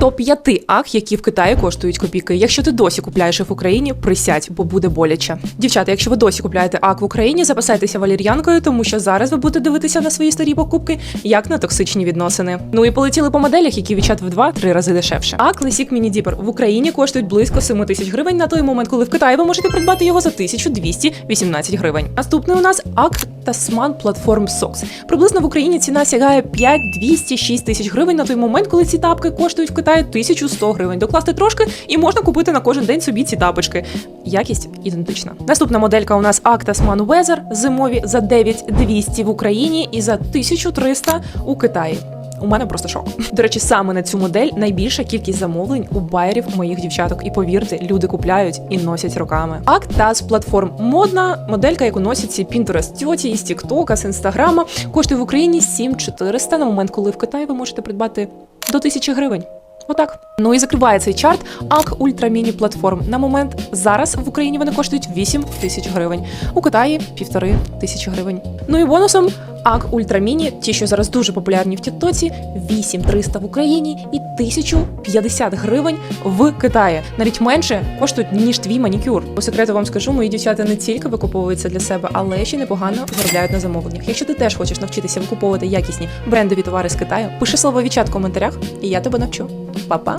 Топ 5 ак, які в Китаї коштують копійки. Якщо ти досі купляєш їх в Україні, присядь, бо буде боляче. Дівчата, якщо ви досі купляєте ак в Україні, запасайтеся валір'янкою, тому що зараз ви будете дивитися на свої старі покупки як на токсичні відносини. Ну і полетіли по моделях, які вічат в 2-3 рази дешевше. А Classic Mini Dipper в Україні коштують близько 7 тисяч гривень на той момент, коли в Китаї ви можете придбати його за 1218 гривень. Наступний у нас ак Tasman Платформ Сокс. Приблизно в Україні ціна сягає 5 206 тисяч гривень на той момент, коли ці тапки коштують в Китаї 1100 гривень. Докласти трошки і можна купити на кожен день собі ці тапочки. Якість ідентична. Наступна моделька у нас Ак Tasman Weather зимові за 9200 в Україні і за 1300 у Китаї. У мене просто шок. До речі, саме на цю модель найбільша кількість замовлень у байерів моїх дівчаток. І повірте, люди купляють і носять роками. Акта з платформ модна моделька, яку носять ці Pinterest тьоті із TikTok, з Інстаграма, коштує в Україні 7400 на момент, коли в Китаї ви можете придбати до 1000 гривень. Отак. Ну і закриває цей чарт ак Ультра Міні платформ. На момент зараз в Україні вони коштують 8 тисяч гривень, у Китаї півтори тисячі гривень. Ну і бонусом ак Ультра Міні, ті, що зараз дуже популярні в Тіктоці, 8300 в Україні і 1050 гривень в Китаї. Навіть менше коштують ніж твій манікюр. По секрету вам скажу, мої дівчата не тільки викуповуються для себе, але ще непогано заробляють на замовленнях. Якщо ти теж хочеш навчитися викуповувати якісні брендові товари з Китаю, пиши слово «Вічат» в коментарях, і я тебе навчу. Па-па!